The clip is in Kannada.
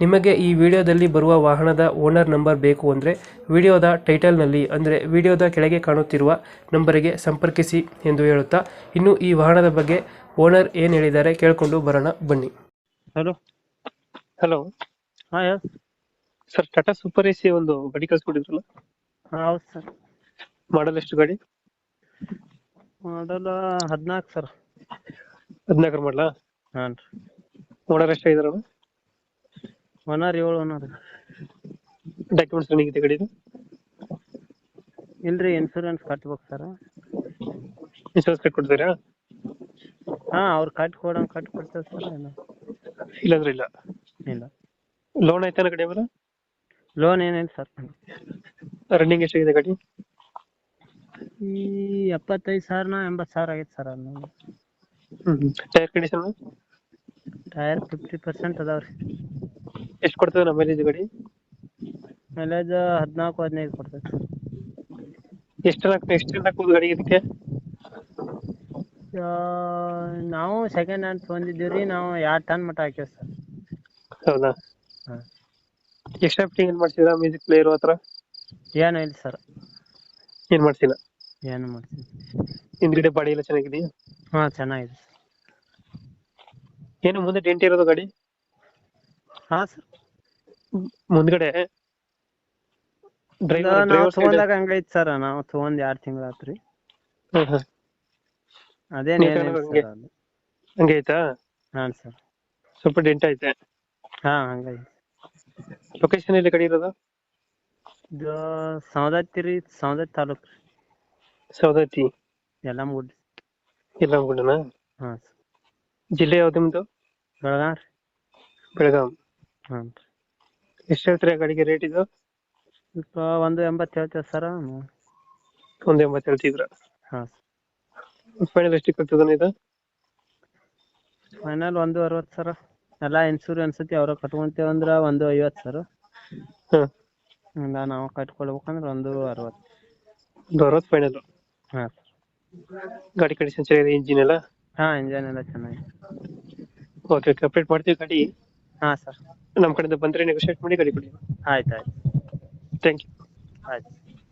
ನಿಮಗೆ ಈ ವಿಡಿಯೋದಲ್ಲಿ ಬರುವ ವಾಹನದ ಓನರ್ ನಂಬರ್ ಬೇಕು ಅಂದರೆ ವಿಡಿಯೋದ ಟೈಟಲ್ನಲ್ಲಿ ಅಂದರೆ ವಿಡಿಯೋದ ಕೆಳಗೆ ಕಾಣುತ್ತಿರುವ ನಂಬರಿಗೆ ಸಂಪರ್ಕಿಸಿ ಎಂದು ಹೇಳುತ್ತಾ ಇನ್ನು ಈ ವಾಹನದ ಬಗ್ಗೆ ಓನರ್ ಏನು ಹೇಳಿದ್ದಾರೆ ಕೇಳಿಕೊಂಡು ಬರೋಣ ಬನ್ನಿ. ಹಲೋ. ಹಲೋ. ಹಾಂ ಯಾರು sir Tata super A C ಒಂದು ಗಾಡಿ ಕಳಿಸ್ಕೊಟ್ಟಿದ್ರಲ್ಲ? ಹಾಂ ಹೌದು ಸರ್. ಮಾಡಲ್ ಎಷ್ಟು ಗಾಡಿ? ಮಾಡಲ್ ಹದಿನಾಲ್ಕು ಸರ್. ಹದಿನಾಲ್ಕರ ಮಾಡಲಾ? ಹಾಂ ರೀ ಓನರ್ ಎಷ್ಟಾಗಿದಾರಲ್ಲ ಒನರ್ ಏಳು ಒನರ್ ಡಾಕ್ಯುಮೆಂಟ್ಸ್ ರನ್ನಿಂಗ್ ಇದೆ ಗಾಡಿದು ಇಲ್ರಿ ಇನ್ಶೂರೆನ್ಸ್ ಕಟ್ಬೇಕು ಸರ್ ಇನ್ಶೂರೆನ್ಸ್ ಕಟ್ಕೊಡ್ತೀರಾ? ಹಾ ಅವ್ರು ಕಟ್ಟಿ ಕೊಡಂಗ್ ಕಟ್ಟಿ ಕೊಡ್ತೇವೆ ಸರ್ ಏನು ಇಲ್ಲಾಂದ್ರೆ ಇಲ್ಲ? ಇಲ್ಲ. ಲೋನ್ ಐತೆ ಕಡೆ ಮೇಲೆ? ಲೋನ್ ಏನಿಲ್ಲ ಸರ್ ರನ್ನಿಂಗ್ ಎಷ್ಟಾಗಿದೆ ಗಾಡಿ? ಈ ಎಪ್ಪತ್ತೈದು ಸಾವಿರನ ಎಂಬತ್ತು ಸಾವಿರ ಆಗೈತೆ ಸರ್ ಅದು tyre condition tyre fifty percent ಅದಾವ್ರಿ. ರೀ ಎಷ್ಟು ಕೊಡ್ತದೆ ನಮ್ಮ ಮೈಲೇಜ್ ಗಾಡಿ? ಮೈಲೇಜ್ ಹದಿನಾಲ್ಕು ಹದಿನೈದು ಕೊಡ್ತೈತೆ ಎಷ್ಟ್ ಎಷ್ಟು ಎಷ್ಟು ಹಾಕ್ಬೋದು ಗಾಡಿ ಇದಕ್ಕೆ? ಆ, ನಾವು ಸೆಕೆಂಡ್ ಹ್ಯಾಂಡ್ ತೊಗೊಂಡಿದ್ದೀವಿ ರೀ ನಾವು ಎರಡು ಟನ್ ಮಟ್ಟ ಹಾಕೇವಿ ಸರ್. ಹೌದಾ? ಹಾಂ. ಎಕ್ಸ್ಟ್ರಾ ಫಿಟ್ಟಿಂಗ್ ಏನ್ ಮಾಡ್ಸಿದ್ರ ಮ್ಯೂಸಿಕ್ ಪ್ಲೇಯರ್ ಹತ್ರ? ಏನು ಇಲ್ಲ ಸರ್. ಏನ್ ಮಾಡ್ಸಿಲ್ಲ? ಏನು ಮಾಡ್ತೀವಿ ಹಿಂದ್ಗಡೆ ಬಾಡಿ ಎಲ್ಲ ಚೆನ್ನಾಗಿದೆಯಾ? ಹಾ ಚೆನ್ನಾಗಿದೆ ಏನು ಮುಂದೆ ಡೆಂಟ್ ಇರೋದು ಗಾಡಿ? ಹಾಂ ಸರ್ ಮುಂದ್ಗಡೆ ಡ್ರೈವರ್ ನಾವು ಡ್ರೈವರ್ ತಗೊಂಡಾಗ ಹಂಗೈತಿ ಸರ್ ನಾವು ತಗೊಂಡ್ ಎರಡ್ ತಿಂಗಳ ಆತ್ರಿ. ಅದೇನ್ ನೀಟಾಗಿ ಏನಿಲ್ಲ ಹಂಗೆ? ಸರ್ ಅದು. ಹಂಗೆ ಆಯ್ತಾ ಹಾಂ ಸರ್ ಸ್ವಲ್ಪ ಡೆಂಟ್ ಐತೆ. ಹಾ ಹಂಗೈತಿ. ಲೊಕೇಶನ್ ಎಲ್ಲಿ ಕಡೆ ಇರೋದು? ಇದು ಸೌದತ್ತಿ ರೀ ಸೌದತ್ತಿ ತಾಲೂಕ್ ರೀ. ಸೌದತ್ತಿ ಯಲ್ಲಮ್ಮಗುಡ್ಡಿ ಇಲ್ಲ ಅನ್ಕೊಂಡನ ಹಾಂ ಸರ್ ಜಿಲ್ಲೆ ಯಾವ್ದು ನಿಮ್ದು? ಬೆಳಗಾವ್ ರೀ. ಬೆಳಗಾಂ. ಹಾಂ. ಎಷ್ಟು ಹೇಳ್ತೀರಾ ಗಾಡಿಗೆ ರೇಟ್ ಇದು? ಸ್ವಲ್ಪ ಒಂದು ಎಂಬತ್ತು ಹೇಳ್ತೇವೆ ಸರ್? ಒಂದು ಎಂಬತ್ತು ಹೇಳ್ತಿದ್ರ ಹಾಂ. ಫೈನಲ್ ಎಷ್ಟಕ್ಕೆ ಆಗ್ತದ ಇದು? ಫೈನಲ್ ಒಂದು ಅರವತ್ತು ಸರ. ಎಲ್ಲ ಇನ್ಸೂರೆನ್ಸ್ ಐತಿ ಅವ್ರ ಕಟ್ಕೊಂತೇವೆ ಅಂದ್ರೆ ಒಂದು ಐವತ್ತು ಸರ್. ಹ್ಮ್ ಇಲ್ಲ ನಾವು ಕಟ್ಕೊಳ್ಬೇಕಂದ್ರೆ ಒಂದು ಅರವತ್ತು. ಒಂದು ಅರವತ್ತು ಫೈನಲ್ ಹಾಂ. ಸರ್ ಗಾಡಿ ಕಂಡೀಷನ್ ಚೆನ್ನಾಗಿದೆ ಇಂಜಿನ್ ಎಲ್ಲ? ಹಾಂ ಇಂಜನ್ ಎಲ್ಲ ಚೆನ್ನಾಗಿದೆ. ಓಕೆ ಓಕೆ ಅಪ್ಡೇಟ್ ಮಾಡ್ತೀವಿ ಗಾಡಿ. ಹಾಂ ಸರ್ ನಮ್ ಕಡೆಯಿಂದ ಬಂದ್ರೆ ನೆಗೋಷಿಯೇಟ್ ಮಾಡಿ ಗಾಡಿ ಕೊಡಿ. ಆಯ್ತು ಆಯ್ತು. ಥ್ಯಾಂಕ್ ಯು ಆಯ್ತು.